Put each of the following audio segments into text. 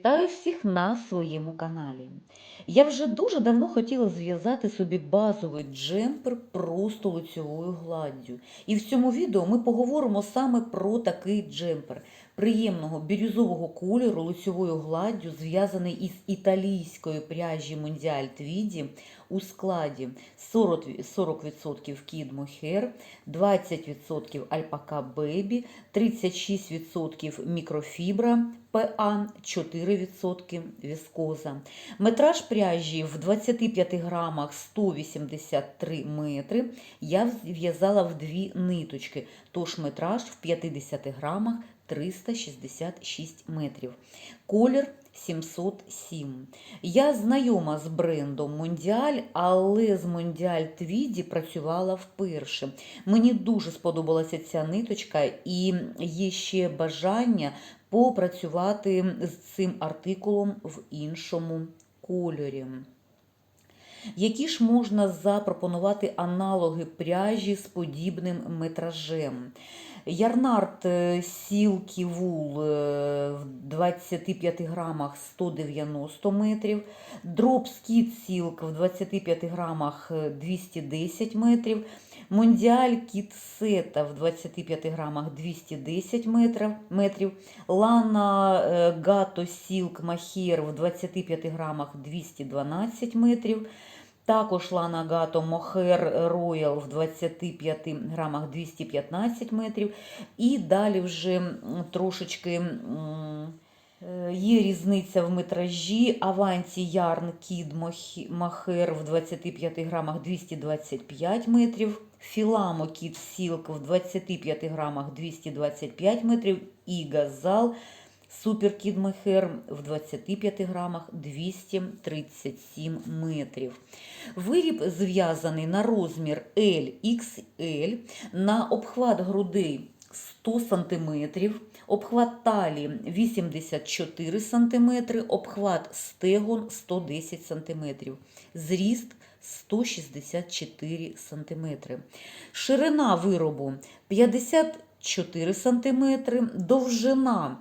Вітаю всіх на своєму каналі. Я вже дуже давно хотіла зв'язати собі базовий джемпер просто лицьовою гладдю. І в цьому відео ми поговоримо саме про такий джемпер приємного бірюзового кольору лицьовою гладдю, зв'язаний із італійської пряжі Mondial Твіді у складі 40%, 40% Kid Mohair, 20% Alpaca Baby, 36% мікрофібра ПА, 4% віскоза. Метраж пряжі в 25 грамах 183 метри. Я в'язала в дві ниточки, тож метраж в 50 грамах 366 метрів. Колір 707. Я знайома з брендом Мондіаль, але з Мондіаль Твіді працювала вперше. Мені дуже сподобалася ця ниточка, і є ще бажання попрацювати з цим артикулом в іншому кольорі. Які ж можна запропонувати аналоги пряжі з подібним метражем? Ярнард Сілкі Вул в 25 грамах 190 метрів, Дроп Скіт Сілк в 25 грамах 210 метрів, Мондіаль Кіт Сета в 25 грамах 210 метрів, Лана Гато Сілк Махер в 25 грамах 212 метрів, також Лана Мохер Роял в 25 грамах 215 метрів. І далі вже трошечки є різниця в метражі. Аванці Ярн Кід Махер в 25 грамах 225 метрів. Філамо Кід Сілк в 25 грамах 225 метрів. І Газал Супер Кід Мехер в 25 грамах 237 метрів. Виріб зв'язаний на розмір LXL, на обхват грудей 100 см, обхват талії 84 см, обхват стегон 110 см, зріст 164 см. Ширина виробу 54 см, довжина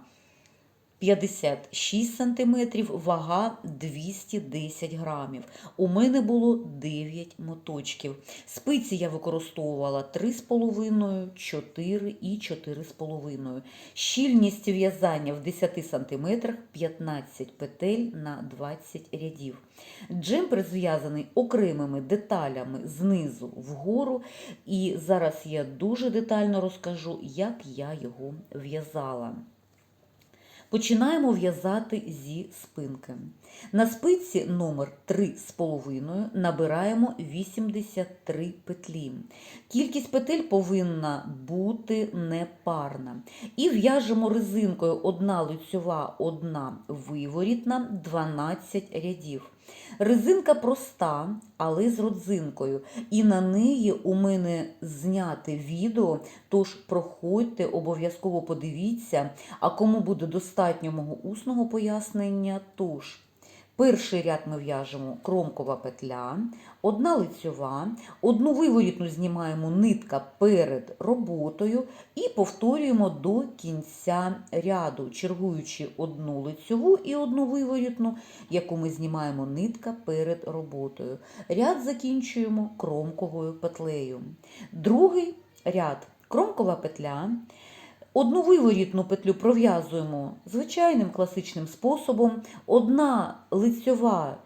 56 см, вага 210 грамів. У мене було 9 моточків. Спиці я використовувала 3,5, 4 і 4,5. Щільність в'язання в 10 см 15 петель на 20 рядів. Джемпер зв'язаний окремими деталями знизу вгору. І зараз я дуже детально розкажу, як я його в'язала. Починаємо в'язати зі спинки. На спиці номер 3,5 набираємо 83 петлі. Кількість петель повинна бути непарна. І в'яжемо резинкою одна лицьова, одна виворітна, 12 рядів. Резинка проста, але з родзинкою. І на неї у мене зняти відео, тож проходьте, обов'язково подивіться, а кому буде достатньо мого усного пояснення, тож. Перший ряд ми в'яжемо кромкова петля, одна лицьова, одну виворітну знімаємо нитка перед роботою і повторюємо до кінця ряду, чергуючи одну лицьову і одну виворітну, яку ми знімаємо нитка перед роботою. Ряд закінчуємо кромковою петлею. Другий ряд кромкова петля. Одну виворітну петлю пров'язуємо звичайним класичним способом. Одна лицьова,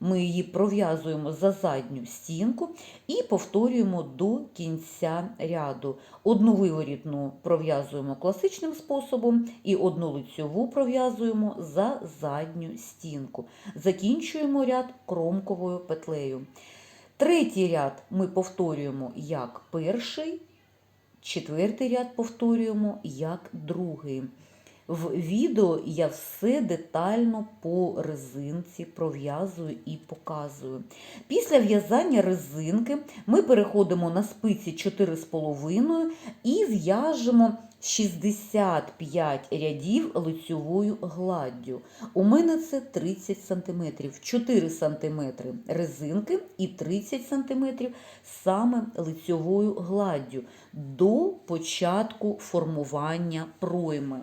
ми її пров'язуємо за задню стінку і повторюємо до кінця ряду. Одну виворітну пров'язуємо класичним способом і одну лицьову пров'язуємо за задню стінку. Закінчуємо ряд кромковою петлею. Третій ряд ми повторюємо як перший. Четвертий ряд повторюємо як другий. В відео я все детально по резинці пров'язую і показую. Після в'язання резинки ми переходимо на спиці 4,5 і в'яжемо 65 рядів лицьовою гладдю. У мене це 30 см, 4 см резинки і 30 см саме лицьовою гладдю до початку формування пройми.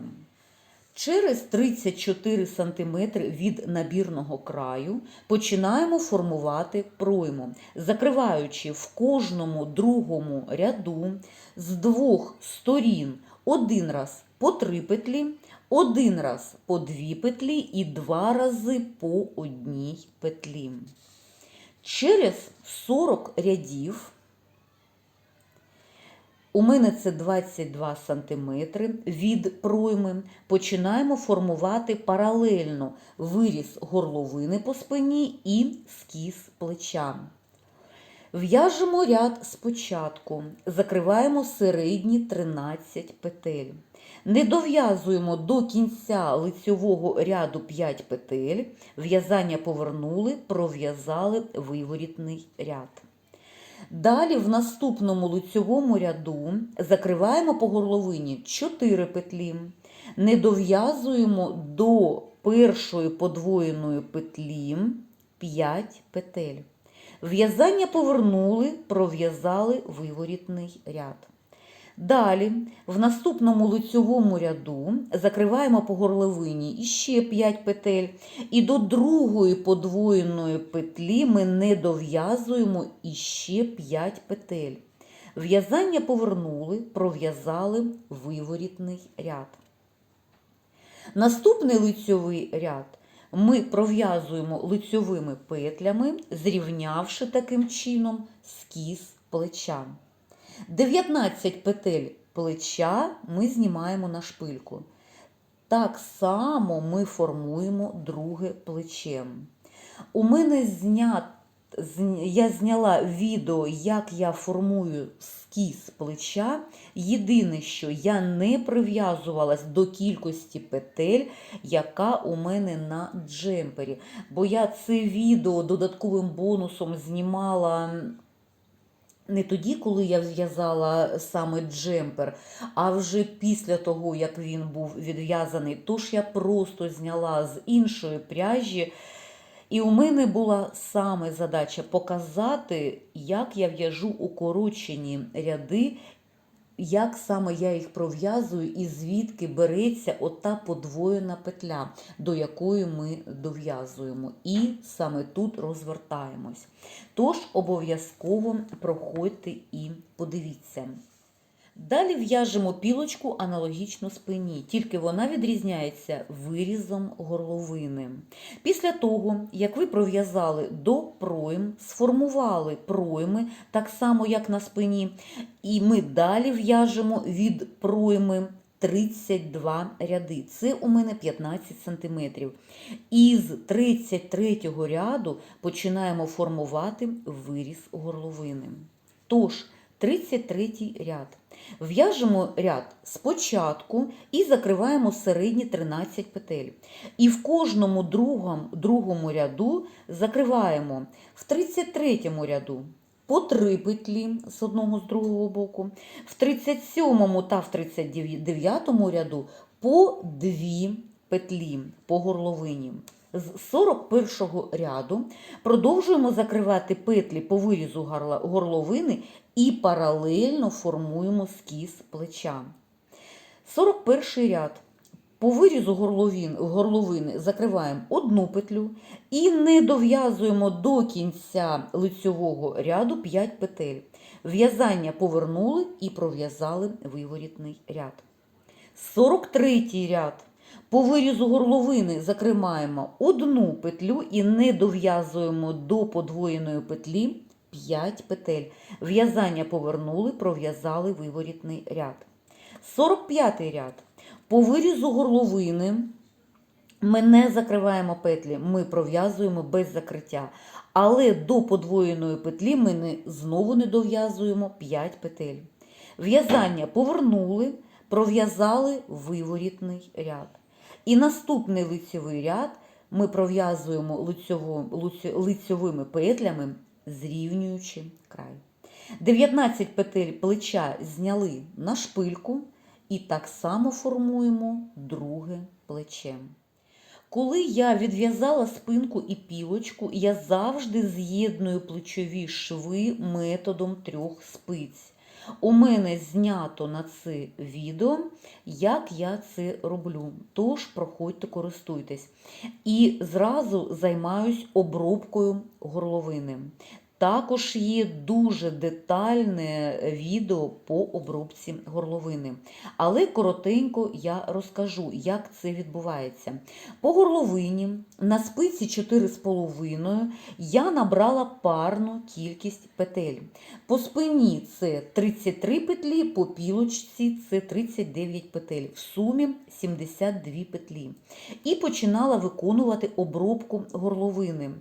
Через 34 см від набірного краю починаємо формувати пройму, закриваючи в кожному другому ряду з двох сторін один раз по три петлі, один раз по дві петлі і два рази по одній петлі. Через 40 рядів у мене це 22 см від пройми. Починаємо формувати паралельно виріз горловини по спині і скіз плеча. В'яжемо ряд спочатку, закриваємо середні 13 петель. Не дов'язуємо до кінця лицьового ряду 5 петель, в'язання повернули, пров'язали виворітний ряд. Далі в наступному лицьовому ряду закриваємо по горловині 4 петлі, не дов'язуємо до першої подвоєної петлі 5 петель. В'язання повернули, пров'язали виворітний ряд. Далі, в наступному лицьовому ряду закриваємо по горловині іще 5 петель, і до другої подвоєної петлі ми не дов'язуємо іще 5 петель. В'язання повернули, пров'язали виворітний ряд. Наступний лицьовий ряд ми пров'язуємо лицьовими петлями, зрівнявши таким чином скіз плеча. 19 петель плеча ми знімаємо на шпильку. Так само ми формуємо друге плече. У мене знят, я зняла відео, як я формую скіз плеча. Єдине, що я не прив'язувалась до кількості петель, яка у мене на джемпері. Бо я це відео додатковим бонусом знімала не тоді, коли я зв'язала саме джемпер, а вже після того, як він був відв'язаний. Тож я просто зняла з іншої пряжі. І у мене була саме задача показати, як я в'яжу укорочені ряди, як саме я їх пров'язую і звідки береться ота подвоєна петля, до якої ми дов'язуємо. І саме тут розвертаємось. Тож обов'язково проходьте і подивіться. Далі в'яжемо пілочку аналогічно спині, тільки вона відрізняється вирізом горловини. Після того, як ви пров'язали до пройм, сформували пройми, так само як на спині, і ми далі в'яжемо від пройми 32 ряди. Це у мене 15 см. Із 33 ряду починаємо формувати виріз горловини. Тож, 33 ряд. В'яжемо ряд спочатку і закриваємо середні 13 петель. І в кожному другому, другому ряду закриваємо в 33 ряду по 3 петлі з одного з другого боку, в 37 та в 39 ряду по 2 петлі по горловині. З 41 ряду продовжуємо закривати петлі по вирізу горловини і паралельно формуємо скіз плеча. 41 ряд. По вирізу горловини закриваємо одну петлю і не дов'язуємо до кінця лицьового ряду 5 петель. В'язання повернули і пров'язали виворітний ряд. 43 ряд. По вирізу горловини закриваємо одну петлю і не дов'язуємо до подвоєної петлі 5 петель. В'язання повернули, пров'язали виворітний ряд. 45 ряд. По вирізу горловини ми не закриваємо петлі, ми пров'язуємо без закриття. Але до подвоєної петлі ми не, знову не дов'язуємо 5 петель. В'язання повернули, пров'язали виворітний ряд. І наступний лицьовий ряд ми пров'язуємо лицьовими петлями, зрівнюючи край. 19 петель плеча зняли на шпильку і так само формуємо друге плече. Коли я відв'язала спинку і пілочку, я завжди з'єдную плечові шви методом трьох спиць. У мене знято на це відео, як я це роблю. Тож проходьте, користуйтесь. І зразу займаюсь обробкою горловини. Також є дуже детальне відео по обробці горловини. Але коротенько я розкажу, як це відбувається. По горловині на спиці 4,5 я набрала парну кількість петель. По спині це 33 петлі, по пілочці це 39 петель. В сумі 72 петлі. І починала виконувати обробку горловини.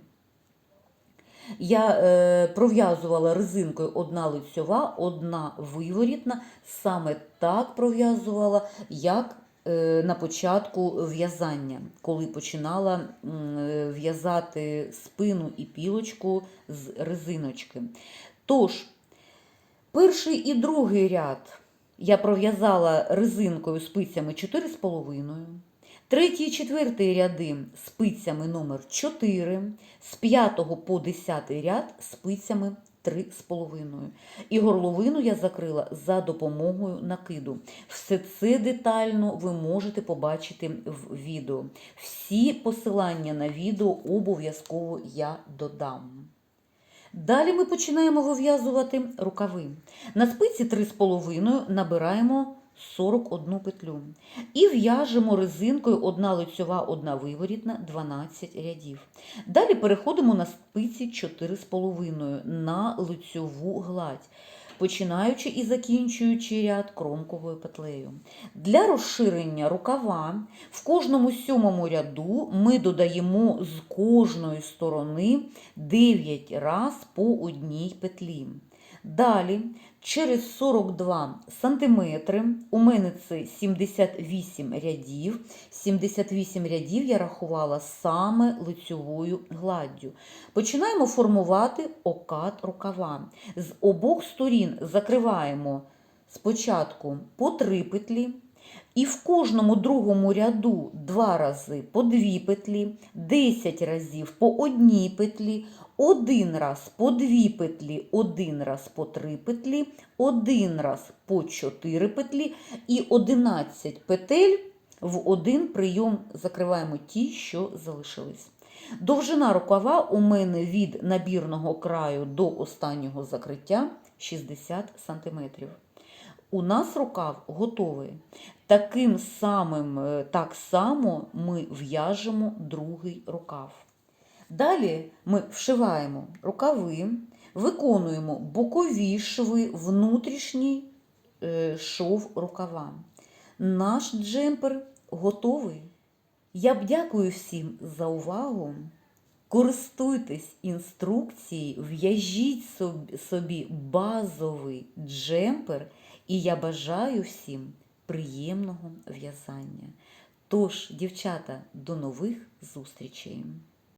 Я е, пров'язувала резинкою одна лицьова, одна виворітна. Саме так пров'язувала, як е, на початку в'язання, коли починала е, в'язати спину і пілочку з резиночки. Тож, перший і другий ряд я пров'язала резинкою спицями 4,5. Третій і четвертий ряди спицями номер 4, з 5 по 10 ряд спицями 3,5. І горловину я закрила за допомогою накиду. Все це детально ви можете побачити в відео. Всі посилання на відео обов'язково я додам. Далі ми починаємо вив'язувати рукави. На спиці 3,5 набираємо 41 петлю. І в'яжемо резинкою одна лицьова, одна виворітна, 12 рядів. Далі переходимо на спиці 4,5 на лицьову гладь, починаючи і закінчуючи ряд кромковою петлею. Для розширення рукава в кожному сьомому ряду ми додаємо з кожної сторони 9 раз по одній петлі. Далі, через 42 см, у мене це 78 рядів. 78 рядів я рахувала саме лицьовою гладдю. Починаємо формувати окат рукава. З обох сторін закриваємо спочатку по три петлі. І в кожному другому ряду два рази по дві петлі, 10 разів по одній петлі, один раз по дві петлі, один раз по три петлі, один раз по 4 петлі і 11 петель в один прийом закриваємо ті, що залишились. Довжина рукава у мене від набірного краю до останнього закриття 60 см. У нас рукав готовий. Таким самим, е, так само ми в'яжемо другий рукав. Далі ми вшиваємо рукави, виконуємо бокові шви, внутрішній е, шов рукава. Наш джемпер готовий. Я б дякую всім за увагу. Користуйтесь інструкцією, в'яжіть собі- собі базовий джемпер, і я бажаю всім приємного в'язання. Тож, дівчата, до нових зустрічей!